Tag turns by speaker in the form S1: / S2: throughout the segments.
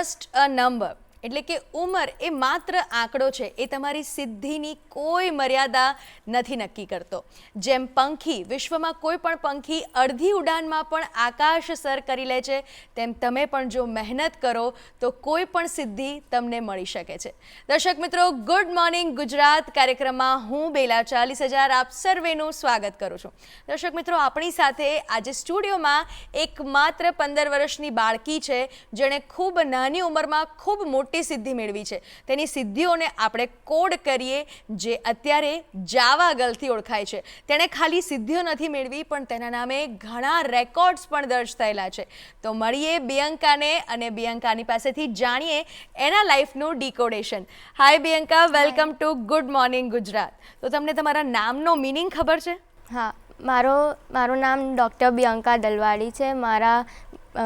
S1: just a number. એટલે કે ઉંમર એ માત્ર આંકડો છે, એ તમારી સિદ્ધિની કોઈ મર્યાદા નથી નક્કી કરતો. જેમ પંખી, વિશ્વમાં કોઈ પણ પંખી અડધી ઉડાનમાં પણ આકાશ સર કરી લે છે, તેમ તમે પણ જો મહેનત કરો, તો કોઈ પણ સિદ્ધિ તમને મળી શકે છે. દર્શક મિત્રો, ગુડ મોર્નિંગ ગુજરાત કાર્યક્રમમાં હું બેલા ચાલીસ હજાર આપ સર્વેનું સ્વાગત કરું છું. દર્શક મિત્રો, આપણી સાથે આજે સ્ટુડિયોમાં એક માત્ર પંદર વર્ષની બાળકી છે, જેણે ખૂબ નાની ઉંમરમાં ખૂબ મોટી સિદ્ધિ મેળવી છે. તેની સિદ્ધિઓને આપણે કોડ કરીએ જે અત્યારે જાવા ગર્લથી ઓળખાય છે. તેણે ખાલી સિદ્ધિઓ નથી મેળવી પણ તેના નામે ઘણા રેકોર્ડ્સ પણ દર્જ થયેલા છે. તો મળીએ બિયંકાને અને બિયંકાની પાસેથી જાણીએ એના લાઈફનું ડીકોડેશન hi Bianca welcome to good morning Gujarat તો તમને તમારા નામનો મિનિંગ ખબર છે?
S2: હા મારો મારું નામ ડૉક્ટર બિયંકા દલવાડી છે. મારા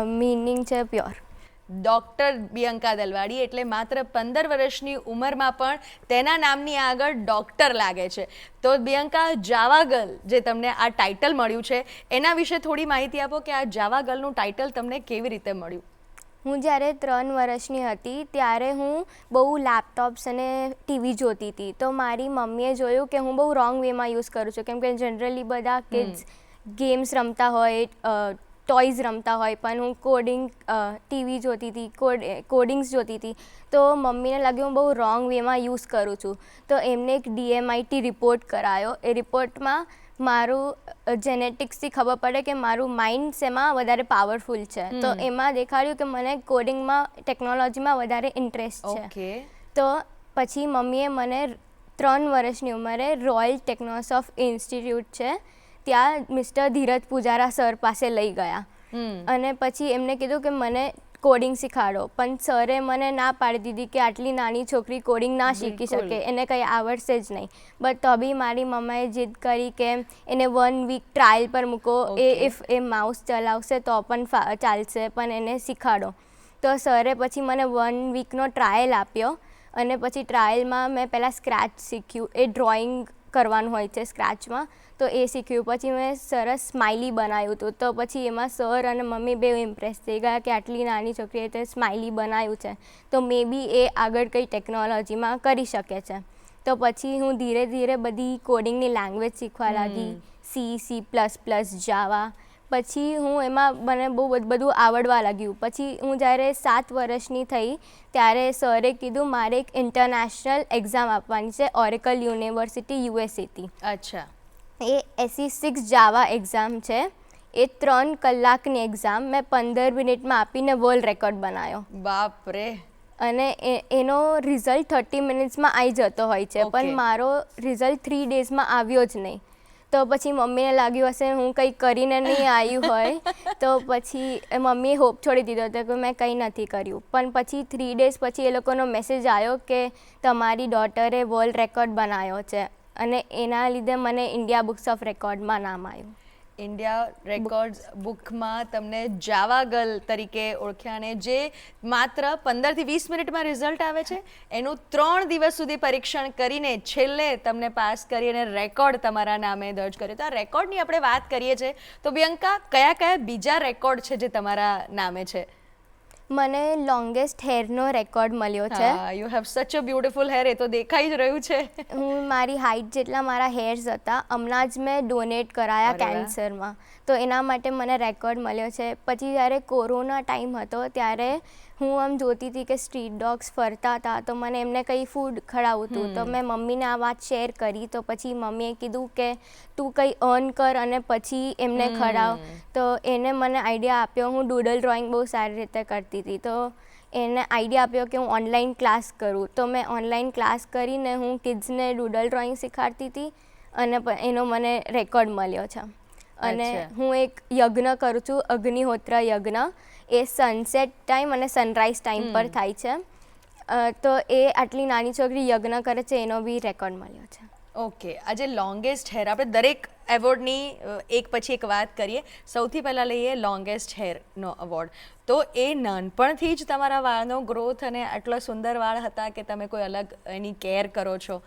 S2: મિનિંગ છે પ્યોર
S1: ડૉક્ટર બિયંકા દલવાડી એટલે માત્ર પંદર વર્ષની ઉંમરમાં પણ તેના નામની આગળ ડૉક્ટર લાગે છે. તો બિયંકા જાવાગલ જે તમને આ ટાઇટલ મળ્યું છે એના વિશે થોડી માહિતી આપો કે આ જાવાગલનું ટાઇટલ તમને કેવી રીતે મળ્યું?
S2: હું જ્યારે ત્રણ વર્ષની હતી ત્યારે હું બહુ લેપટોપ્સ અને ટીવી જોતી હતી. તો મારી મમ્મીએ જોયું કે હું બહુ રોંગ વેમાં યુઝ કરું છું. કેમ કે જનરલી બધા કિડ્સ ગેમ્સ રમતા હોય ટોયઝ રમતા હોય પણ હું કોડિંગ ટીવી જોતી હતી કોડ કોડિંગ્સ જોતી હતી તો મમ્મીને લાગ્યું હું બહુ રોંગ વેમાં યુઝ કરું છું. તો એમને એક ડીએમઆઈટી રિપોર્ટ કરાયો. એ રિપોર્ટમાં મારું જેનેટિક્સથી ખબર પડે કે મારું માઇન્ડ શેમાં વધારે પાવરફુલ છે. તો એમાં દેખાડ્યું કે મને કોડિંગમાં ટેકનોલોજીમાં વધારે ઇન્ટરેસ્ટ છે. તો પછી મમ્મીએ મને ત્રણ વર્ષની ઉંમરે રોયલ ટેકનોસોફ ઇન્સ્ટિટ્યૂટ છે ત્યાં મિસ્ટર ધીરજ પૂજારા સર પાસે લઈ ગયા. અને પછી એમને કીધું કે મને કોડિંગ શીખાડો. પણ સરે મને ના પાડી દીધી કે આટલી નાની છોકરી કોડિંગ ના શીખી શકે. એને કંઈ આવડશે જ નહીં. બટ તો બી મારી મમ્માએ જીદ કરી કે એને વન વીક ટ્રાયલ પર મૂકો. એ. ઇફ એ માઉસ ચલાવશે તો પણ ચાલશે પણ એને શીખાડો. તો સરે પછી મને વન વીકનો ટ્રાયલ આપ્યો. અને પછી ટ્રાયલમાં મેં પહેલાં સ્ક્રેચ શીખ્યું. એ ડ્રોઈંગ કરવાનું હોય છે સ્ક્રેચમાં તો એ શીખ્યું. પછી મેં સરસ સ્માઇલી બનાવ્યું હતું. તો પછી એમાં સર અને મમ્મી બે ઇમ્પ્રેસ થઈ ગયા કે આટલી નાની છોકરીએ તે સ્માઇલી બનાવ્યું છે. તો મે બી એ આગળ કંઈ ટેકનોલોજીમાં કરી શકે છે. તો પછી હું ધીરે ધીરે બધી કોડિંગની લેંગ્વેજ શીખવા લાગી. C C plus plus Java પછી હું એમાં મને બહુ બધ- આવડવા લાગ્યું. પછી હું જ્યારે સાત વર્ષની થઈ ત્યારે સરે કીધું મારે એક ઇન્ટરનેશનલ એક્ઝામ આપવાની છે ઓરેકલ યુનિવર્સિટી યુએસએથી
S1: અચ્છા.
S2: એ એસી સિક્સ જાવા એક્ઝામ છે. એ ત્રણ કલાકની એક્ઝામ મેં પંદર મિનિટમાં આપીને વર્લ્ડ રેકોર્ડ બનાવ્યો
S1: બાપ રે
S2: અને એનો રિઝલ્ટ થર્ટી મિનિટ્સમાં આવી જતો હોય છે પણ મારો રિઝલ્ટ થ્રી ડેઝમાં આવ્યો જ નહીં. તો પછી મમ્મીને લાગ્યું હશે હું કંઈ કરીને નહીં આવ્યું હોય તો પછી એ મમ્મીએ હોપ છોડી દીધો હતો કે મેં કંઈ નથી કર્યું. પણ પછી થ્રી ડેઝ પછી એ લોકોનો મેસેજ આવ્યો કે તમારી ડોટરે વર્લ્ડ રેકોર્ડ બનાવ્યો છે. અને એના લીધે મને ઇન્ડિયા બુક્સ ઓફ રેકોર્ડમાં નામ આવ્યું.
S1: ઇન્ડિયા રેકોર્ડ્સ બુકમાં તમને જાવા ગર્લ તરીકે ઓળખ્યા અને જે માત્ર પંદરથી વીસ મિનિટમાં રિઝલ્ટ આવે છે, એનું ત્રણ દિવસ સુધી પરીક્ષણ કરીને છેલ્લે તમને પાસ કરી અને રેકોર્ડ તમારા નામે દર્જ કર્યો. તો આ રેકોર્ડની આપણે વાત કરીએ છીએ, તો પ્રિયંકા, કયા કયા બીજા રેકોર્ડ છે જે તમારા નામે છે?
S2: મને લોંગેસ્ટ હેરનો રેકોર્ડ મળ્યો છે.
S1: યુ હેવ સચ અ બ્યુટીફુલ હેર એ તો દેખાઈ જ રહ્યું છે.
S2: હું મારી હાઇટ જેટલા મારા હેર્સ હતા હમણાં જ મેં ડોનેટ કરાયા કેન્સરમાં તો એના માટે મને રેકોર્ડ મળ્યો છે. પછી જ્યારે કોરોના ટાઈમ હતો ત્યારે હું આમ જોતી હતી કે સ્ટ્રીટ ડોગ્સ ફરતા હતા તો મને એમને કંઈ ફૂડ ખવડાવવું હતું. તો મેં મમ્મીને આ વાત શેર કરી તો પછી મમ્મીએ કીધું કે તું કંઈ અર્ન કર અને પછી એમને. ખવડાવ. તો એને મને આઈડિયા આપ્યો હું ડૂડલ ડ્રોઈંગ બહુ સારી રીતે કરતી હતી. તો એને આઈડિયા આપ્યો કે હું ઓનલાઈન ક્લાસ કરું. તો મેં ઓનલાઈન ક્લાસ કરીને હું કિડ્સને ડૂડલ ડ્રોઈંગ શીખવાડતી હતી અને એનો મને રેકોર્ડ મળ્યો છે. અને હું એક યજ્ઞ કરું છું અગ્નિહોત્ર યજ્ઞ. એ સનસેટ ટાઈમ અને સનરાઈઝ ટાઈમ પર થાય છે. તો એ આટલી નાની છોકરી યજ્ઞ કરે છે એનો બી રેકોર્ડ મળ્યો છે.
S1: ઓકે. આજે લોંગેસ્ટ હેર આપણે દરેક એવોર્ડની એક પછી એક વાત કરીએ. સૌથી પહેલાં લઈએ લોંગેસ્ટ હેરનો એવોર્ડ તો એ નાનપણથી જ તમારા વાળનો ગ્રોથ અને આટલો સુંદર વાળ હતા કે તમે કોઈ અલગ એની કેર કરો છો?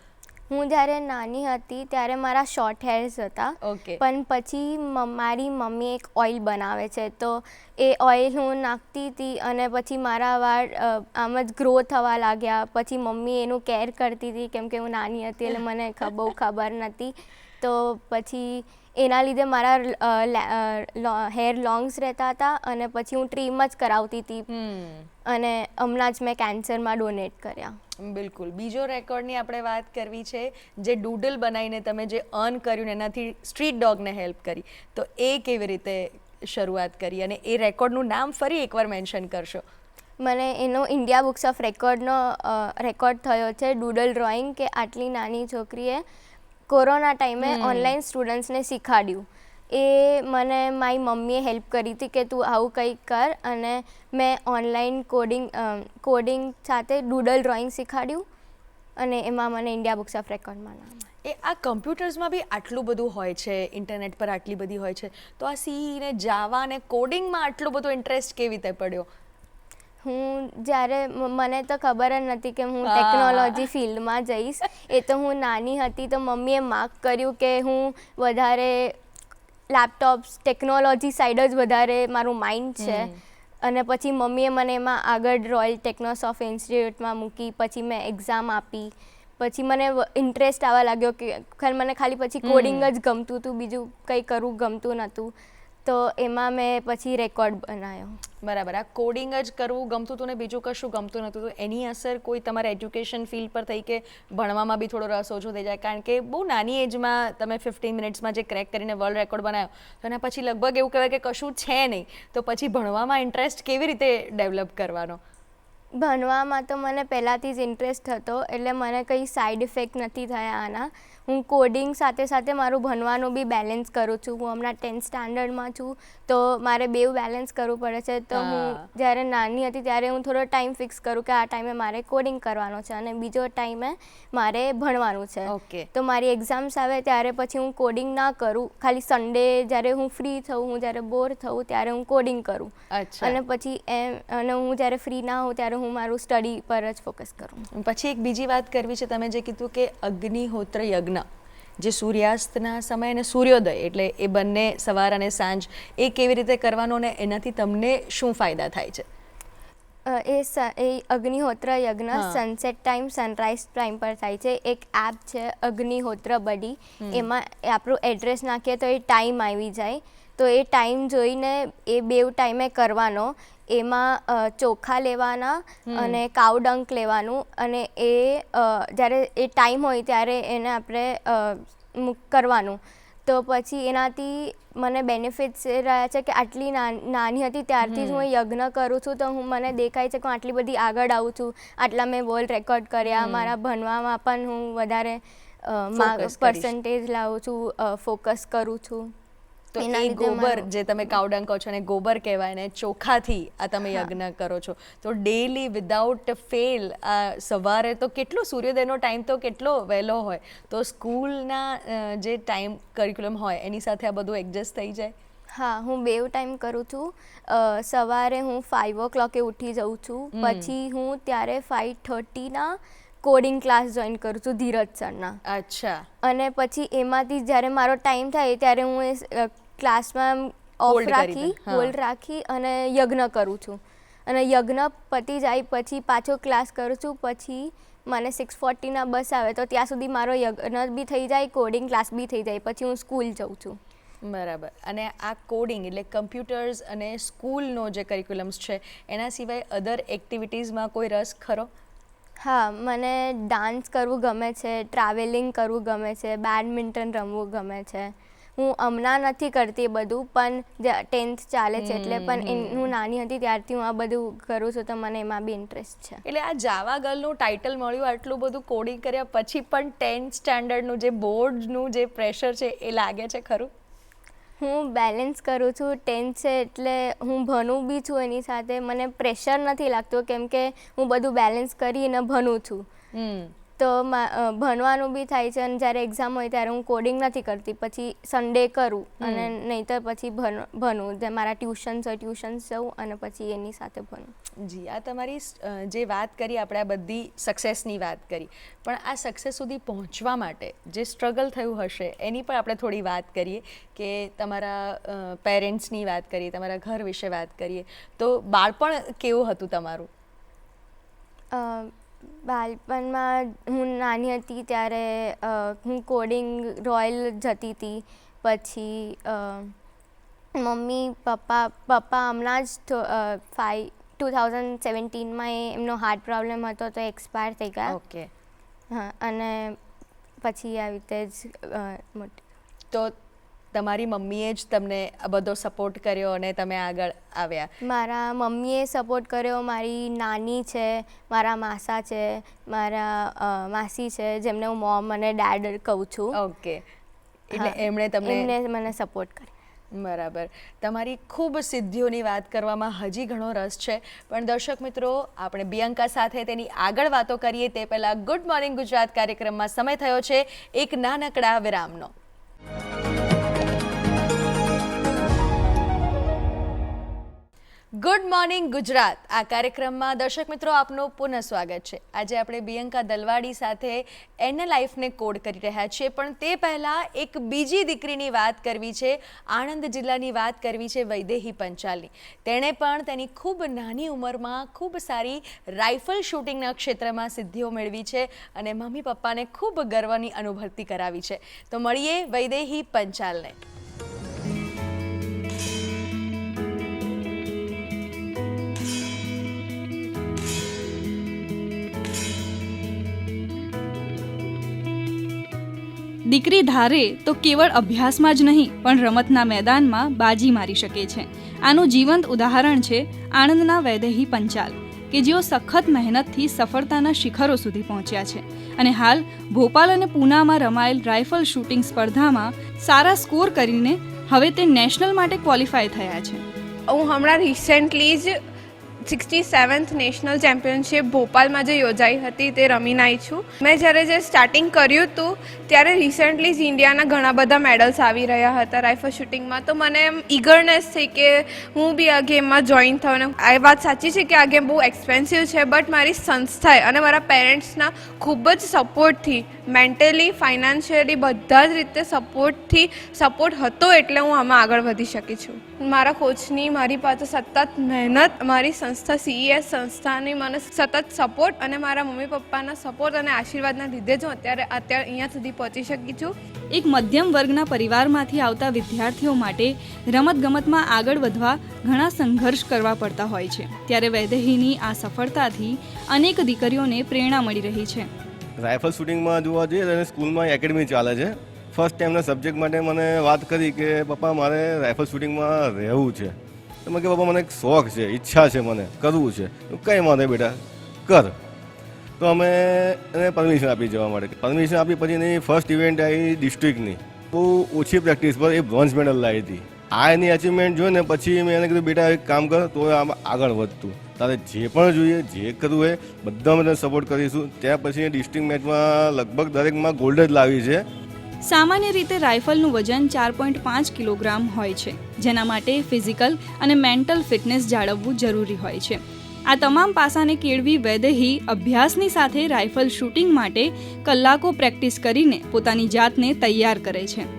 S2: હું જ્યારે નાની હતી ત્યારે મારા શોર્ટ હેર્સ હતા.
S1: ઓકે
S2: પણ પછી મારી મમ્મી એક ઓઇલ બનાવે છે. તો એ ઓઇલ હું નાખતી હતી અને પછી મારા વાળ આમ જ ગ્રો થવા લાગ્યા. પછી મમ્મી એનું કેર કરતી હતી કેમ કે હું નાની હતી એટલે મને બહુ ખબર નથી તો પછી એના લીધે મારા હેર લોંગ્સ રહેતા હતા અને પછી હું ટ્રીમ જ કરાવતી હતી. અને હમણાં જ મેં કેન્સરમાં ડોનેટ કર્યા.
S1: બિલકુલ. બીજો રેકોર્ડની આપણે વાત કરવી છે જે ડૂડલ બનાવીને તમે જે અર્ન કર્યું ને એનાથી સ્ટ્રીટ ડોગને હેલ્પ કરી તો એ કેવી રીતે શરૂઆત કરી અને એ રેકોર્ડનું નામ ફરી એકવાર મેન્શન કરશો?
S2: મને એનો ઇન્ડિયા બુક્સ ઓફ રેકોર્ડનો રેકોર્ડ થયો છે ડૂડલ ડ્રોઈંગ કે આટલી નાની છોકરીએ કોરોના ટાઈમે ઓનલાઈન સ્ટુડન્ટ્સને શીખવાડ્યું એ મને મારી મમ્મીએ હેલ્પ કરી હતી કે તું આવું કંઈક કર અને મેં ઓનલાઈન કોડિંગ કોડિંગ સાથે ડૂડલ ડ્રોઈંગ શીખાડ્યું અને એમાં મને ઇન્ડિયા બુક્સ ઓફ રેકોર્ડમાં નામ
S1: એ આ કમ્પ્યુટર્સમાં બી આટલું બધું હોય છે ઇન્ટરનેટ પર આટલી બધી હોય છે તો આ સી ને જાવા ને કોડિંગમાં આટલો બધો ઇન્ટરેસ્ટ કેવી રીતે પડ્યો?
S2: હું જ્યારે મને તો ખબર જ નથી કે હું ટેકનોલોજી ફિલ્ડમાં જઈશ. એ તો હું નાની હતી તો મમ્મીએ માર્ક કર્યું કે હું વધારે લેપટોપ્સ ટેકનોલોજી સાઈડ જ વધારે મારું માઇન્ડ છે. અને પછી મમ્મીએ મને એમાં આગળ રોયલ ટેકનોસોફ ઇન્સ્ટિટ્યૂટમાં મૂકી પછી મેં એક્ઝામ આપી. પછી મને ઇન્ટરેસ્ટ આવવા લાગ્યો કે ખર- મને ખાલી પછી કોડિંગ જ ગમતું હતું બીજું કંઈ કરવું ગમતું નહોતું. તો એમાં મેં પછી રેકોર્ડ બનાવ્યો.
S1: બરાબર. આ કોડિંગ જ કરવું ગમતું હતું ને બીજું કશું ગમતું નહોતું. તો એની અસર કોઈ તમારા એજ્યુકેશન ફિલ્ડ પર થઈ કે ભણવામાં બી થોડો રસ ઓછો થઈ જાય. કારણ કે બહુ નાની એજમાં તમે ફિફ્ટીન મિનિટ્સમાં જે ક્રેક કરીને વર્લ્ડ રેકોર્ડ બનાવ્યો, તો એના પછી લગભગ એવું કહેવાય કે કશું છે નહીં. તો પછી ભણવામાં ઇન્ટરેસ્ટ કેવી રીતે ડેવલપ કરવાનો?
S2: ભણવામાં તો મને પહેલાંથી જ ઇન્ટરેસ્ટ હતો, એટલે મને કંઈ સાઈડ ઇફેક્ટ નથી થયા આના. હું કોડિંગ સાથે સાથે મારું ભણવાનું બી બેલેન્સ કરું છું. હું હમણાં ટેન્થ સ્ટાન્ડર્ડમાં છું તો મારે બેવ બેલેન્સ કરવું પડે છે. તો હું જ્યારે નાની હતી ત્યારે હું થોડો ટાઈમ ફિક્સ કરું કે આ ટાઈમે મારે કોડિંગ કરવાનો છે અને બીજો ટાઈમે મારે ભણવાનું છે.
S1: ઓકે
S2: તો મારી એક્ઝામ્સ આવે ત્યારે પછી હું કોડિંગ ના કરું. ખાલી સન્ડે જ્યારે હું ફ્રી થઉં હું જ્યારે બોર થઉં ત્યારે હું કોડિંગ કરું. અને પછી એમ અને હું જ્યારે ફ્રી ના હોઉં ત્યારે હું મારું સ્ટડી પર જ ફોકસ કરું.
S1: પછી એક બીજી વાત કરવી છે તમે જે કીધું કે અગ્નિહોત્ર યજ્ઞ જે સૂર્યાસ્તના સમય અને સૂર્યોદય એટલે એ બંને સવાર અને સાંજ એ કેવી રીતે કરવાનો ને એનાથી તમને શું ફાયદા થાય છે?
S2: એ એ અગ્નિહોત્ર યજ્ઞ સનસેટ ટાઈમ સનરાઈઝ ટાઈમ પર થાય છે. એક એપ છે અગ્નિહોત્ર બડી એમાં આપણું એડ્રેસ નાખીએ તો એ ટાઈમ આવી જાય. તો એ ટાઈમ જોઈને એ બેવ ટાઈમે કરવાનો. એમાં ચોખા લેવાના અને કાવડંક લેવાનું અને એ જ્યારે એ ટાઈમ હોય ત્યારે એને આપણે કરવાનું. તો પછી એનાથી મને બેનિફિટ્સ એ રહ્યા છે કે આટલી નાન- નાની હતી ત્યારથી જ હું યજ્ઞ કરું છું તો હું મને દેખાય છે કે હું આટલી બધી આગળ આવું છું. આટલા મેં વર્લ્ડ રેકોર્ડ કર્યા મારા ભણવામાં પણ હું વધારે. પર્સન્ટેજ લાવું છું ફોકસ કરું છું.
S1: તો એ ગોબર જે તમે કાવડંગ કહો છો ને ગોબર કહેવાય ને ચોખાથી આ તમે યજ્ઞ કરો છો. તો ડેલી વિધાઉટ ફેલ આ સવારે તો કેટલો સૂર્યોદયનો ટાઈમ તો કેટલો વહેલો હોય. તો સ્કૂલના જે ટાઈમ કરિક્યુલમ હોય એની સાથે આ બધું એડજસ્ટ થઈ જાય?
S2: હા હું બેવ ટાઈમ કરું છું. સવારે હું ફાઇવ ઓ ક્લોકે ઉઠી જાઉં છું. પછી હું ત્યારે ફાઇવ થર્ટીના કોડિંગ ક્લાસ જોઈન કરું છું ધીરજ સરના
S1: અચ્છા.
S2: અને પછી એમાંથી જ્યારે મારો ટાઈમ થાય ત્યારે હું એ ક્લાસમાં ઓફ રાખી હોલ્ડ રાખી અને યજ્ઞ કરું છું. અને યજ્ઞ પતી જાય પછી પાછો ક્લાસ કરું છું. પછી મને સિક્સ ફોર્ટીના બસ આવે તો ત્યાં સુધી મારો યજ્ઞ બી થઈ જાય કોડિંગ ક્લાસ બી થઈ જાય. પછી હું સ્કૂલ જઉં છું.
S1: બરાબર. અને આ કોડિંગ એટલે કમ્પ્યુટર્સ અને સ્કૂલનો જે કરિક્યુલમ્સ છે એના સિવાય અધર એક્ટિવિટીઝમાં કોઈ રસ ખરો?
S2: હા મને ડાન્સ કરવું ગમે છે ટ્રાવેલિંગ કરવું ગમે છે બેડમિન્ટન રમવું ગમે છે. હું હમણાં નથી કરતી બધું પણ ટેન્થ ચાલે છે એટલે પણ હું નાની હતી ત્યારથી હું આ બધું કરું છું તો મને એમાં બી ઇન્ટરેસ્ટ છે.
S1: એટલે આ જાવા ગર્લનું ટાઇટલ મળ્યું આટલું બધું કોડિંગ કર્યા પછી પણ ટેન્થ સ્ટાન્ડર્ડનું જે બોર્ડનું જે પ્રેશર છે એ લાગે છે ખરું?
S2: હું બેલેન્સ કરું છું ટેન્થ છે એટલે હું ભણું બી છું એની સાથે. મને પ્રેશર નથી લાગતું, કેમ કે હું બધું બેલેન્સ કરીને ભણું છું. તો ભણવાનું બી થાય છે અને જ્યારે એક્ઝામ હોય ત્યારે હું કોડિંગ નથી કરતી. પછી સન્ડે કરું અને નહીંતર પછી ભણ જે મારા ટ્યુશન્સ હોય ટ્યુશન્સ જવું અને પછી એની સાથે ભણું.
S1: જી આ તમારી જે વાત કરી આપણે આ બધી સક્સેસની વાત કરી. પણ આ સક્સેસ સુધી પહોંચવા માટે જે સ્ટ્રગલ થયું હશે એની પણ આપણે થોડી વાત કરીએ કે તમારા પેરેન્ટ્સની વાત કરીએ તમારા ઘર વિશે વાત કરીએ. તો બાળપણ કેવું હતું તમારું?
S2: બાળપણમાં હું નાની હતી ત્યારે હું કોડિંગ રોયલ જતી હતી. પછી મમ્મી પપ્પા પપ્પા હમણાં જ ફાઈવ ટુ થાઉઝન્ડ સેવન્ટીનમાં એમનો હાર્ટ પ્રોબ્લેમ હતો તો એક્સપાયર થઈ ગયા.
S1: ઓકે.
S2: હા અને પછી આવી રીતે જ મોટી
S1: તો તમારી મમ્મીએ જ તમને આ બધો સપોર્ટ કર્યો અને તમે આગળ આવ્યા?
S2: મારા મમ્મીએ સપોર્ટ કર્યો મારી નાની છે મારા માસા છે મારા માસી છે જેમને હું મોમ અને ડેડ કહું છું.
S1: ઓકે એટલે એમણે તમને
S2: એમને મને સપોર્ટ કર્યો.
S1: બરાબર. તમારી ખૂબ સિદ્ધિઓની વાત કરવામાં હજી ઘણો રસ છે. પણ દર્શક મિત્રો આપણે બિયંકા સાથે તેની આગળ વાતો કરીએ તે પહેલાં ગુડ મોર્નિંગ ગુજરાત કાર્યક્રમમાં સમય થયો છે. એક નાનકડા વિરામનો. Good morning Gujarat. આ કાર્યક્રમમાં દર્શક મિત્રો, આપનું પુનઃ સ્વાગત છે. આજે આપણે બિયંકા દલવાડી સાથે એને લાઈફને કોડ કરી રહ્યા છીએ. પણ તે પહેલાં એક બીજી દીકરીની વાત કરવી છે, આણંદ જિલ્લાની વાત કરવી છે, વૈદેહી પંચાલની. તેણે પણ તેની ખૂબ નાની ઉંમરમાં ખૂબ સારી રાઇફલ શૂટિંગના ક્ષેત્રમાં સિદ્ધિઓ મેળવી છે અને મમ્મી પપ્પાને ખૂબ ગર્વની અનુભૂતિ કરાવી છે. તો મળીએ વૈદેહી પંચાલને.
S3: દીકરી ધારે તો કેવળ અભ્યાસમાં જ નહીં, પણ રમતના મેદાનમાં બાજી મારી શકે છે. આનું જીવંત ઉદાહરણ છે આણંદના વૈદેહી પંચાલ, કે જેઓ સખત મહેનતથી સફળતાના શિખરો સુધી પહોંચ્યા છે. અને હાલ ભોપાલ અને પૂનામાં રમાયેલ રાઇફલ શૂટિંગ સ્પર્ધામાં સારા સ્કોર કરીને હવે તે નેશનલ માટે ક્વોલિફાય થયા છે.
S4: હું હમણાં રિસેન્ટલી જ સિક્સટી સેવન્થ નેશનલ ચેમ્પિયનશિપ ભોપાલમાં જે યોજાઈ હતી તે રમીને આવી છું. મેં જ્યારે જે સ્ટાર્ટિંગ કર્યું હતું, ત્યારે રિસન્ટલી જ ઇન્ડિયાના ઘણા બધા મેડલ્સ આવી રહ્યા હતા રાઇફલ શૂટિંગમાં તો મને એમ ઈગરનેસ થઈ કે હું બી આ ગેમમાં જોઈન થયો અને આ વાત સાચી છે કે આ ગેમ બહુ એક્સપેન્સિવ છે બટ મારી સંસ્થાએ અને મારા પેરેન્ટ્સના ખૂબ જ સપોર્ટથી મેન્ટલી ફાઇનાન્શિયલી બધા જ રીતે સપોર્ટથી સપોર્ટ હતો એટલે હું આમાં આગળ વધી શકી છું. મારા કોચની મારી પાસે સતત મહેનત, મારી સંસ્થા સીઈએસ સંસ્થાની મને સતત સપોર્ટ અને મારા મમ્મી પપ્પાના સપોર્ટ અને આશીર્વાદના લીધે જ હું અત્યારે અત્યારે અહીંયા સુધી પહોંચી શકી છું.
S3: એક મધ્યમ વર્ગના પરિવારમાંથી આવતા વિદ્યાર્થીઓ માટે રમતગમતમાં આગળ વધવા ઘણા સંઘર્ષ કરવા પડતા હોય છે. ત્યારે વૈદેહીની આ સફળતાથી અનેક દીકરીઓને પ્રેરણા મળી રહી છે.
S5: રાઇફલ શૂટિંગમાં જોવા જઈએ અને સ્કૂલમાં એકેડમી ચાલે છે. ફર્સ્ટ ટાઈમના સબ્જેક્ટ માટે મને વાત કરી કે પપ્પા મારે રાઇફલ શૂટિંગમાં રહેવું છે. તો મેં કે બાબા, મને એક શોખ છે, ઈચ્છા છે મને, કરવું છે. કંઈ વાંધો બેટા, કર. તો અમે એને પરમિશન આપી જવા માટે. પરમિશન આપી પછી એની ફર્સ્ટ ઇવેન્ટ આવી ડિસ્ટ્રિક્ટની બહુ ઓછી પ્રેક્ટિસ પર એ બ્રોન્ઝ મેડલ લાવી હતી. આ એની અચીવમેન્ટ જોઈને પછી મેં એને કીધું, બેટા, એક કામ કર, તો આમ આગળ વધતું તારે જે પણ જોઈએ, જે કરવું હોય બધા મને સપોર્ટ કરીશું. ત્યાં પછી ડિસ્ટ્રિક્ટ મેચમાં લગભગ દરેકમાં ગોલ્ડ જ લાવી છે.
S3: સામાન્ય રીતે રાઇફલનું વજન ચાર પોઈન્ટ પાંચ કિલોગ્રામ હોય છે, જેના માટે ફિઝિકલ અને મેન્ટલ ફિટનેસ જાળવવું જરૂરી હોય છે. આ તમામ પાસાને કેળવી વૈદેહી અભ્યાસની સાથે રાઇફલ શૂટિંગ માટે કલાકો પ્રેક્ટિસ કરીને પોતાની જાતને તૈયાર કરે છે.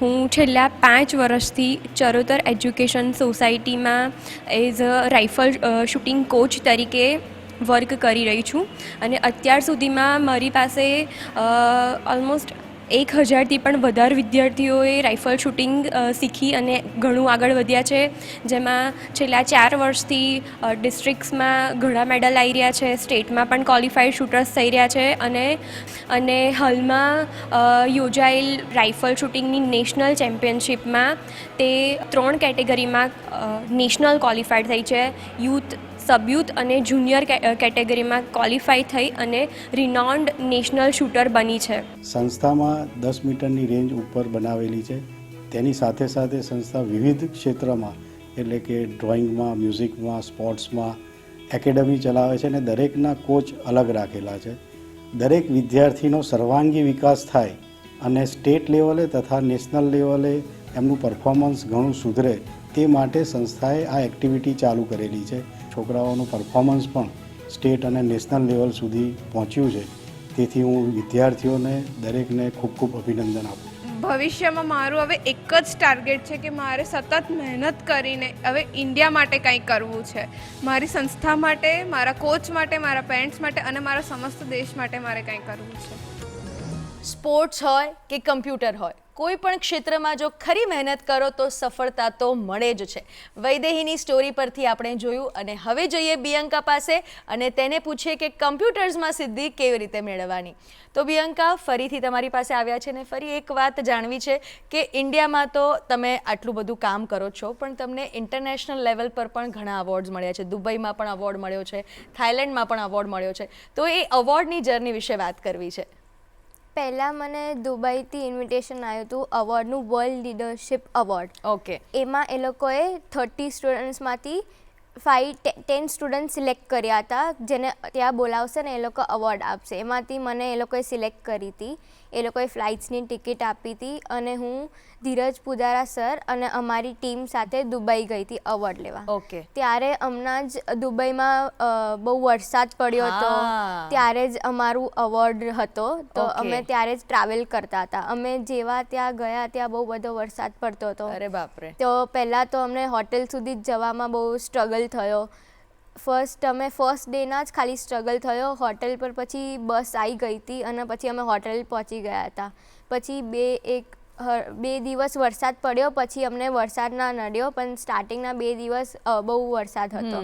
S6: હું છેલ્લા પાંચ વર્ષથી ચરોતર એજ્યુકેશન સોસાયટીમાં as a rifle shooting coach તરીકે વર્ક કરી રહી છું. અને અત્યાર સુધીમાં મારી પાસે ઓલમોસ્ટ એક હજારથી પણ વધારે વિદ્યાર્થીઓએ રાઇફલ શૂટિંગ શીખી અને ઘણું આગળ વધ્યા છે. જેમાં છેલ્લા ચાર વર્ષથી ડિસ્ટ્રિક્ટ્સમાં ઘણા મેડલ આવી રહ્યા છે. સ્ટેટમાં પણ ક્વોલિફાઈડ શૂટર્સ થઈ રહ્યા છે અને અને હાલમાં યોજાયેલ રાઇફલ શૂટિંગની નેશનલ ચેમ્પિયનશિપમાં તે ત્રણ કેટેગરીમાં નેશનલ ક્વોલિફાઈડ થઈ છે. યુથ સબયુથ અને જુનિયર કેટેગરીમાં ક્વોલિફાય થઈ અને રિનોન્ડ નેશનલ શૂટર બની છે.
S7: સંસ્થામાં દસ મીટરની રેન્જ ઉપર બનાવેલી છે. તેની સાથે સાથે સંસ્થા વિવિધ ક્ષેત્રમાં, એટલે કે ડ્રોઈંગમાં મ્યુઝિકમાં સ્પોર્ટ્સમાં એકેડમી ચલાવે છે અને દરેકના કોચ અલગ રાખેલા છે. દરેક વિદ્યાર્થીનો સર્વાંગી વિકાસ થાય અને સ્ટેટ લેવલે તથા નેશનલ લેવલે એમનું પરફોર્મન્સ ઘણું સુધરે તે માટે સંસ્થાએ આ એક્ટિવિટી ચાલુ કરેલી છે. છોકરાઓનું પરફોર્મન્સ પણ સ્ટેટ અને નેશનલ લેવલ સુધી પહોંચ્યું છે. તેથી હું વિદ્યાર્થીઓને દરેકને ખૂબ ખૂબ અભિનંદન આપું
S4: ભવિષ્યમાં મારું હવે એક જ ટાર્ગેટ છે કે મારે સતત મહેનત કરીને હવે ઇન્ડિયા માટે કંઈક કરવું છે. મારી સંસ્થા માટે, મારા કોચ માટે, મારા પેરેન્ટ્સ માટે અને મારા સમસ્ત દેશ માટે મારે કંઈ કરવું છે.
S1: સ્પોર્ટ્સ હોય કે કમ્પ્યુટર હોય, કોઈ પણ ક્ષેત્રમાં જો ખરી મહેનત કરો તો સફળતા તો મળે જ છે. વૈદેહીની સ્ટોરી પરથી આપણે જોયું અને હવે જઈએ બિયંકા પાસે અને તેને પૂછીએ કે કમ્પ્યુટર્સમાં સિદ્ધિ કેવી રીતે મેળવવાની. તો બિયંકા ફરીથી તમારી પાસે આવ્યા છે ને ફરી એક વાત જાણવી છે કે ઇન્ડિયામાં તો તમે આટલું બધું કામ કરો છો, પણ તમને ઇન્ટરનેશનલ લેવલ પર પણ ઘણા અવોર્ડ્સ મળ્યા છે. દુબઈમાં પણ અવોર્ડ મળ્યો છે, થાઇલેન્ડમાં પણ અવોર્ડ મળ્યો છે. તો એ અવોર્ડની જર્ની વિશે વાત કરવી છે.
S2: પહેલાં મને દુબઈથી ઇન્વિટેશન આવ્યું હતું અવોર્ડનું વર્લ્ડ લીડરશિપ અવોર્ડ
S1: ઓકે
S2: એમાં એ લોકોએ થર્ટી સ્ટુડન્ટ્સમાંથી ફાઈવ ટેન સ્ટુડન્ટ સિલેક્ટ કર્યા હતા જેને ત્યાં બોલાવશે ને એ લોકો અવોર્ડ આપશે. એમાંથી મને એ લોકોએ સિલેક્ટ કરી હતી. એ લોકોએ ફ્લાઇટ્સની ટિકિટ આપી હતી અને હું ધીરજ પુજારા સર અને અમારી ટીમ સાથે દુબઈ ગઈ હતી અવોર્ડ લેવા.
S1: ઓકે.
S2: ત્યારે હમણાં જ દુબઈમાં બહુ વરસાદ પડ્યો હતો. ત્યારે જ અમારું અવોર્ડ હતો. તો અમે ત્યારે જ ટ્રાવેલ કરતા હતા. અમે જેવા ત્યાં ગયા ત્યાં બહુ બધો વરસાદ પડતો હતો.
S1: અરે બાપરે.
S2: તો પહેલાં તો અમને હોટેલ સુધી જ જવામાં બહુ સ્ટ્રગલ થયો. ફર્સ્ટ અમે ફર્સ્ટ ડેના જ ખાલી સ્ટ્રગલ થયો. હોટેલ પર પછી બસ આવી ગઈ હતી અને પછી અમે હોટેલ પહોંચી ગયા હતા. પછી બે એક બે દિવસ વરસાદ પડ્યો પછી અમને વરસાદ ના નડ્યો પણ સ્ટાર્ટિંગના બે દિવસ બહુ વરસાદ હતો.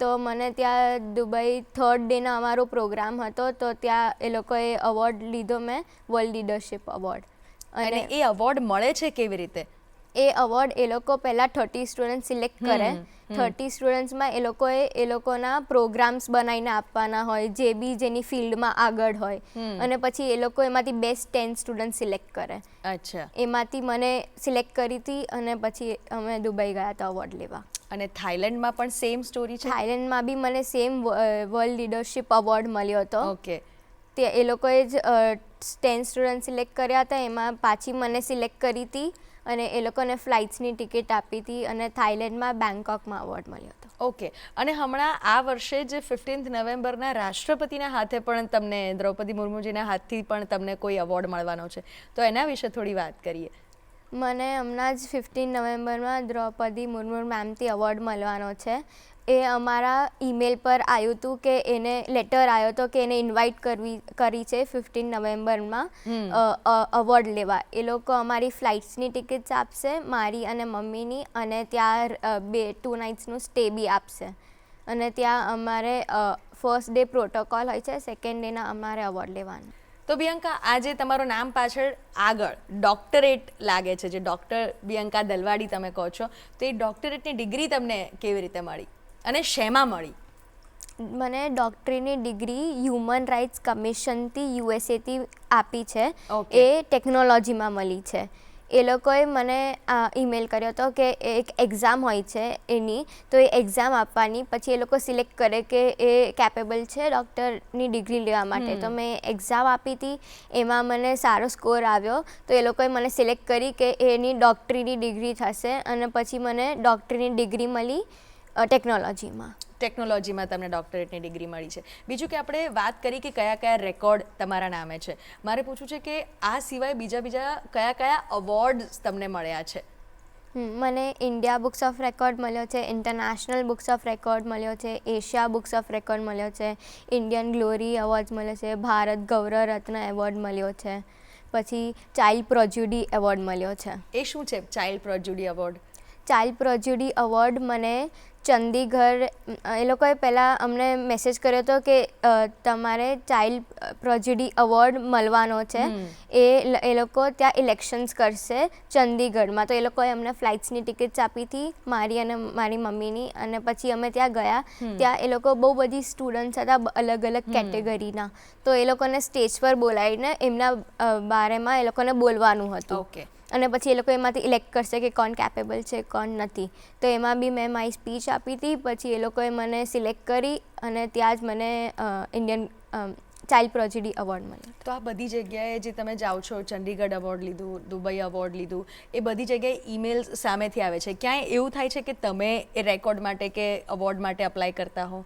S2: તો મને ત્યાં દુબઈ થર્ડ ડેના અમારો પ્રોગ્રામ હતો તો ત્યાં એ લોકોએ અવોર્ડ લીધો મેં વર્લ્ડ લીડરશિપ અવોર્ડ
S1: અને એ અવોર્ડ મળે છે કેવી રીતે?
S2: એ અવોર્ડ એ લોકો પહેલાં થર્ટી સ્ટુડન્ટ સિલેક્ટ કરે. થર્ટી સ્ટુડન્ટ્સમાં એ લોકોએ એ લોકોના પ્રોગ્રામ્સ બનાવીને આપવાના હોય જે બી જેની ફિલ્ડમાં આગળ હોય. અને પછી એ લોકો એમાંથી બેસ્ટ ટેન સ્ટુડન્ટ સિલેક્ટ કરે.
S1: અચ્છા.
S2: એમાંથી મને સિલેક્ટ કરી હતી અને પછી અમે દુબઈ ગયા હતા અવોર્ડ લેવા.
S1: અને થાઇલેન્ડમાં પણ સેમ સ્ટોરી છે?
S2: થાઇલેન્ડમાં બી મને સેમ વર્લ્ડ લીડરશિપ અવોર્ડ મળ્યો હતો.
S1: ઓકે.
S2: તે એ લોકોએ જ ટેન સ્ટુડન્ટ સિલેક્ટ કર્યા હતા. એમાં પાછી મને સિલેક્ટ કરી હતી. અને એ લોકોને ફ્લાઇટ્સની ટિકિટ આપી હતી અને થાઇલેન્ડમાં બેંકોકમાં અવોર્ડ મળ્યો હતો.
S1: ઓકે. અને હમણાં આ વર્ષે જે ફિફ્ટીન્થ નવેમ્બરના રાષ્ટ્રપતિના હાથે પણ તમને દ્રૌપદી મુર્મુજીના હાથથી પણ તમને કોઈ એવોર્ડ મળવાનો છે. તો એના વિશે થોડી વાત કરીએ.
S2: મને હમણાં જ ફિફ્ટીન નવેમ્બરમાં દ્રૌપદી મુર્મુ મેમથી અવોર્ડ મળવાનો છે. એ અમારા ઈમેલ પર આવ્યું હતું કે એને લેટર આવ્યો હતો કે એને ઇન્વાઇટ કરવી કરી છે ફિફ્ટીન નવેમ્બરમાં અવોર્ડ લેવા. એ લોકો અમારી ફ્લાઇટ્સની ટિકિટ્સ આપશે મારી અને મમ્મીની અને ત્યાં બે ટુ નાઇટ્સનું સ્ટે બી આપશે. અને ત્યાં અમારે ફર્સ્ટ ડે પ્રોટોકોલ હોય છે સેકન્ડ ડેના અમારે અવોર્ડ લેવાનો.
S1: તો બિયંકા આજે તમારું નામ પાછળ આગળ ડોક્ટરેટ લાગે છે જે ડૉક્ટર બિયંકા દલવાડી તમે કહો છો. તો એ ડોક્ટરેટની ડિગ્રી તમને કેવી રીતે મળી? અને શેમાં મળી?
S2: મને ડૉક્ટરીની ડિગ્રી હ્યુમન રાઇટ્સ કમિશનથી યુએસએથી આપી છે. એ ટેકનોલોજીમાં મળી છે. એ લોકોએ મને ઈમેલ કર્યો હતો કે એક એક્ઝામ હોય છે એની તો એ એક્ઝામ આપવાની પછી એ લોકો સિલેક્ટ કરે કે એ કેપેબલ છે ડૉક્ટરની ડિગ્રી લેવા માટે. તો મેં એક્ઝામ આપી હતી એમાં મને સારો સ્કોર આવ્યો તો એ લોકોએ મને સિલેક્ટ કરી કે એની ડૉક્ટરીની ડિગ્રી થશે અને પછી મને ડૉક્ટરીની ડિગ્રી મળી ટેકનોલોજીમાં
S1: ટેકનોલોજીમાં તમને ડોક્ટરેટની ડિગ્રી મળી છે. બીજું કે આપણે વાત કરી કે કયા કયા રેકોર્ડ તમારા નામે છે. મારે પૂછવું છે કે આ સિવાય બીજા બીજા કયા કયા અવોર્ડ્સ તમને મળ્યા છે?
S2: મને ઇન્ડિયા બુક્સ ઓફ રેકોર્ડ મળ્યો છે ઇન્ટરનેશનલ બુક્સ ઓફ રેકોર્ડ મળ્યો છે એશિયા બુક્સ ઓફ રેકોર્ડ મળ્યો છે ઇન્ડિયન ગ્લોરી એવોર્ડ મળ્યો છે ભારત ગૌરવ રત્ન એવોર્ડ મળ્યો છે પછી ચાઇલ્ડ પ્રોજ્યુડી એવોર્ડ મળ્યો છે.
S1: એ શું છે? Child prodigy award
S2: child prodigy award મને ચંદીગઢ એ લોકોએ પહેલાં અમને મેસેજ કર્યો હતો કે તમારે ચાઇલ્ડ પ્રોજેડી અવોર્ડ મળવાનો છે. એ એ લોકો ત્યાં ઇલેક્શન્સ કરશે ચંદીગઢમાં. તો એ લોકોએ અમને ફ્લાઇટ્સની ટિકિટ્સ આપી હતી મારી અને મારી મમ્મીની. અને પછી અમે ત્યાં ગયા. ત્યાં એ લોકો બહુ બધી સ્ટુડન્ટ્સ હતા અલગ અલગ કેટેગરીના તો એ લોકોને સ્ટેજ પર બોલાવીને એમના બારેમાં એ લોકોને બોલવાનું હતું.
S1: ઓકે
S2: અને પછી એ લોકો એમાંથી ઇલેક્ટ કરશે કે કોણ કેપેબલ છે, કોણ નથી. તો એમાં બી મેં મારી સ્પીચ આપી હતી, પછી એ લોકોએ મને સિલેક્ટ કરી અને ત્યાં જ મને ઇન્ડિયન ચાઇલ્ડ પ્રોજેડી એવોર્ડ મળ્યો.
S1: તો આ બધી જગ્યાએ જે તમે જાઓ છો ચંડીગઢ એવોર્ડ લીધું દુબઈ એવોર્ડ લીધું, એ બધી જગ્યાએ ઈમેલ્સ સામેથી આવે છે. ક્યાંય એવું થાય છે કે તમે એ રેકોર્ડ માટે કે એવોર્ડ માટે અપ્લાય કરતા હો?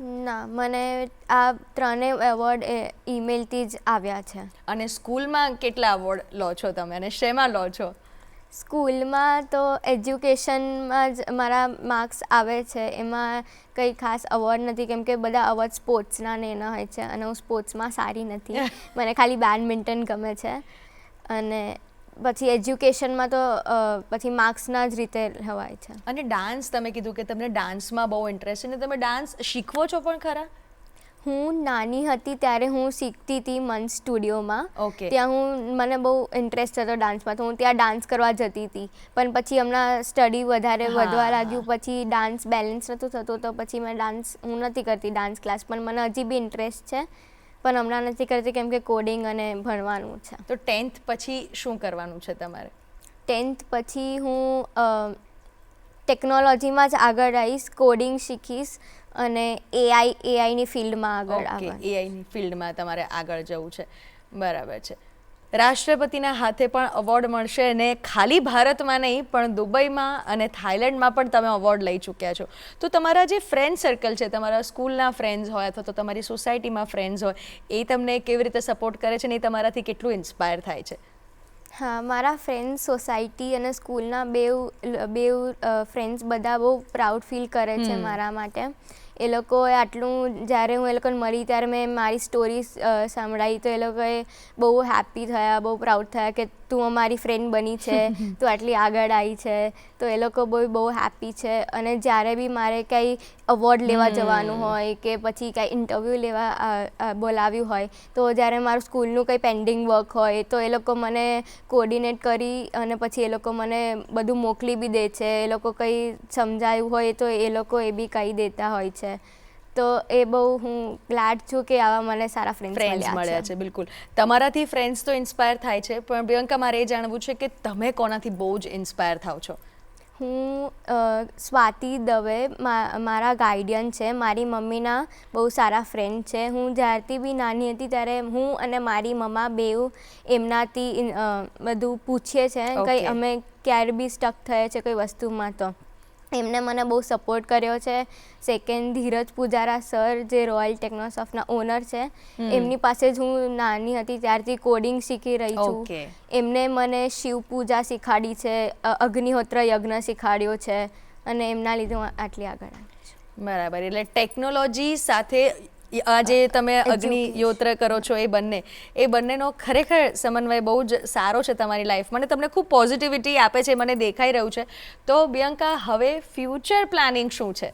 S2: ના મને આ ત્રણેય એવોર્ડ એ ઈમેલથી જ આવ્યા છે.
S1: અને સ્કૂલમાં કેટલા એવોર્ડ લો છો તમે અને શેમાં લો છો?
S2: સ્કૂલમાં તો એજ્યુકેશનમાં જ મારા માર્ક્સ આવે છે. એમાં કંઈ ખાસ અવોર્ડ નથી કેમ કે બધા અવોર્ડ સ્પોર્ટ્સના ને એના હોય છે અને હું સ્પોર્ટ્સમાં સારી નથી. મને ખાલી બેડમિન્ટન ગમે છે. અને પછી એજ્યુકેશનમાં તો પછી માર્ક્સના જ રીતે હવાય છે.
S1: અને ડાન્સ તમે કીધું કે તમને ડાન્સમાં બહુ ઇન્ટરેસ્ટ છે અને તમે ડાન્સ શીખવો છો પણ ખરા?
S2: હું નાની હતી ત્યારે હું શીખતી હતી મન સ્ટુડિયોમાં.
S1: ઓકે.
S2: ત્યાં હું મને બહુ ઇન્ટરેસ્ટ હતો ડાન્સમાં તો હું ત્યાં ડાન્સ કરવા જતી હતી. પણ પછી હમણાં સ્ટડી વધારે વધવા લાગ્યું પછી ડાન્સ બેલેન્સ નહોતું થતું તો પછી મેં ડાન્સ હું નથી કરતી ડાન્સ ક્લાસ પણ મને હજી બી ઇન્ટરેસ્ટ છે. પણ હમણાં નથી કરતી કેમ કે કોડિંગ અને ભણવાનું છે.
S1: તો ટેન્થ પછી શું કરવાનું છે તમારે?
S2: ટેન્થ પછી હું ટેકનોલોજીમાં જ આગળ આવીશ કોડિંગ શીખીશ અને એઆઈ એઆઈની ફિલ્ડમાં આગળ
S1: ઓકે એઆઈની ફિલ્ડમાં તમારે આગળ જવું છે. બરાબર છે. રાષ્ટ્રપતિના હાથે પણ અવોર્ડ મળશે અને ખાલી ભારતમાં નહીં પણ દુબઈમાં અને થાઈલેન્ડમાં પણ તમે અવોર્ડ લઈ ચૂક્યા છો. તો તમારા જે ફ્રેન્ડ સર્કલ છે તમારા સ્કૂલના ફ્રેન્ડ્સ હોય અથવા તો તમારી સોસાયટીમાં ફ્રેન્ડ્સ હોય એ તમને કેવી રીતે સપોર્ટ કરે છે ને એ તમારાથી કેટલું ઇન્સ્પાયર થાય છે?
S2: હા મારા ફ્રેન્ડ્સ સોસાયટી અને સ્કૂલના બેવ બેવ ફ્રેન્ડ્સ બધા બહુ પ્રાઉડ ફીલ કરે છે મારા માટે. એ લોકોએ આટલું જ્યારે હું એ લોકોને મળી ત્યારે મેં મારી સ્ટોરી સંભળાવી તો એ લોકોએ બહુ હેપી થયા, બહુ પ્રાઉડ થયા કે તું અમારી ફ્રેન્ડ બની છે તું આટલી આગળ આવી છે તો એ લોકો બહુ બહુ હેપી છે. અને જ્યારે બી મારે કંઈ અવોર્ડ લેવા જવાનું હોય કે પછી કાંઈ ઇન્ટરવ્યૂ લેવા બોલાવ્યું હોય તો જ્યારે મારું સ્કૂલનું કંઈ પેન્ડિંગ વર્ક હોય તો એ લોકો મને કોર્ડિનેટ કરી અને પછી એ લોકો મને બધું મોકલી બી દે છે. એ લોકો કંઈ સમજાયું હોય તો એ લોકો એ બી કહી દેતા હોય છે. તો એ બહુ હું ગ્લાડ છું કે આવા મને સારા ફ્રેન્ડ્સ મળ્યા છે.
S1: બિલકુલ. તમારાથી ફ્રેન્ડ્સ તો ઇન્સ્પાયર થાય છે પણ પ્રિયંકા મારે એ જાણવું છે કે તમે કોનાથી બહુ જ ઇન્સ્પાયર થાવ છો?
S2: હું સ્વાતિ દવે મારા ગાર્ડિયન છે મારી મમ્મીના બહુ સારા ફ્રેન્ડ છે. હું જ્યારથી બી નાની હતી ત્યારે હું અને મારી મમ્મા બેઉ એમનાથી બધું પૂછીએ છે કંઈ અમે ક્યારે બી સ્ટક થયા છે કોઈ વસ્તુમાં તો. એમને મને બહુ સપોર્ટ કર્યો છે. સેકન્ડ ધીરજ પૂજારા સર જે રોયલ ટેકનોસોફ્ટના ઓનર છે એમની પાસે જ હું નાની હતી ત્યારથી કોડિંગ શીખી રહી છું. એમને મને શિવ પૂજા શીખાડી છે અગ્નિહોત્ર યજ્ઞ શીખાડ્યો છે અને એમના લીધે હું આટલી આગળ
S1: બરાબર. એટલે ટેકનોલોજી સાથે આ જે તમે અગ્નિ યોત્ર કરો છો એ બંને એ બંનેનો ખરેખર સમન્વય બહુ જ સારો છે તમારી લાઈફ મને તમને ખૂબ પોઝિટિવિટી આપે છે મને દેખાઈ રહ્યું છે. તો બિયંકા હવે ફ્યુચર પ્લાનિંગ શું છે?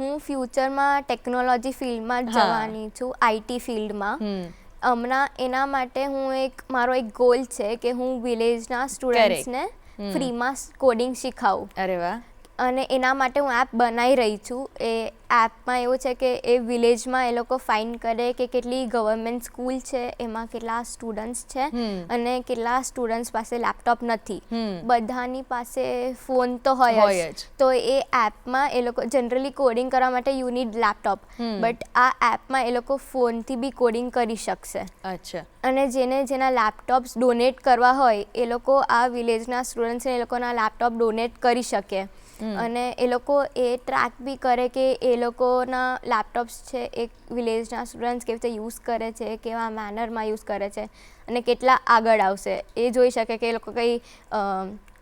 S2: હું ફ્યુચરમાં ટેકનોલોજી ફિલ્ડમાં જવાની છું આઈટી ફિલ્ડમાં
S1: હમ.
S2: હમણાં એના માટે હું એક મારો એક ગોલ છે કે હું વિલેજના સ્ટુડન્ટ્સને. ફ્રીમાં કોડિંગ શીખાવું.
S1: અરે વાહ.
S2: અને એના માટે હું એપ બનાવી રહી છું. એ એપમાં એવું છે કે એ વિલેજમાં એ લોકો ફાઇન કરે કે કેટલી ગવર્મેન્ટ સ્કૂલ છે એમાં કેટલા સ્ટુડન્ટ્સ છે. અને કેટલા સ્ટુડન્ટ્સ પાસે લેપટોપ નથી. બધાની પાસે ફોન તો હોય જ. તો એ એપમાં એ લોકો જનરલી કોડિંગ કરવા માટે યુ નીડ લેપટોપ બટ આ એપમાં એ લોકો ફોનથી બી કોડિંગ કરી શકશે.
S1: અચ્છા.
S2: અને જેને જેના લેપટોપ્સ ડોનેટ કરવા હોય એ લોકો આ વિલેજના સ્ટુડન્ટ્સને એ લોકોના લેપટોપ ડોનેટ કરી શકે. અને એ લોકો એ ટ્રેક બી કરે કે એ લોકોના લેપટોપ્સ છે એ વિલેજના સ્ટુડન્ટ્સ કેવી રીતે યુઝ કરે છે કેવા મેનરમાં યુઝ કરે છે અને કેટલા આગળ આવશે એ જોઈ શકે કે એ લોકો કંઈ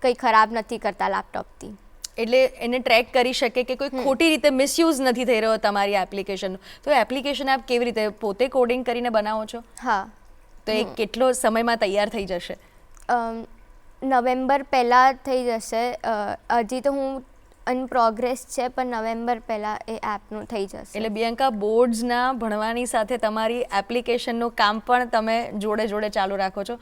S2: કંઈ ખરાબ નથી કરતા લેપટોપથી
S1: એટલે એને ટ્રેક કરી શકે કે કોઈ ખોટી રીતે મિસયુઝ નથી થઈ રહ્યો તમારી એપ્લિકેશનનો તો એપ્લિકેશન આપ કેવી રીતે પોતે કોડિંગ કરીને બનાવો છો?
S2: હા.
S1: તો એ કેટલો સમયમાં તૈયાર થઈ જશે?
S2: નવેમ્બર પહેલાં થઈ જશે. હજી તો હું અન પ્રોગ્રેસ છે, પણ નવેમ્બર પહેલાં એ એપનું થઈ જશે.
S1: એટલે બિયંકા, બોર્ડ્સના ભણવાની સાથે તમારી એપ્લિકેશનનું કામ પણ તમે જોડે જોડે ચાલુ રાખો છો.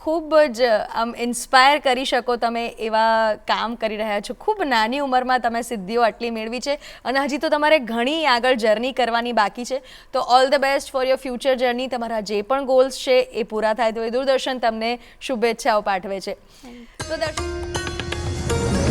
S1: ખૂબ જ આમ ઇન્સ્પાયર કરી શકો તમે એવા કામ કરી રહ્યા છો. ખૂબ નાની ઉંમરમાં તમે સિદ્ધિઓ આટલી મેળવી છે અને હજી તો તમારે ઘણી આગળ જર્ની કરવાની બાકી છે. તો all the best for your future journey તમારા જે પણ ગોલ્સ છે એ પૂરા થાય તો એ દૂરદર્શન તમને શુભેચ્છાઓ પાઠવે છે. તો દર્શક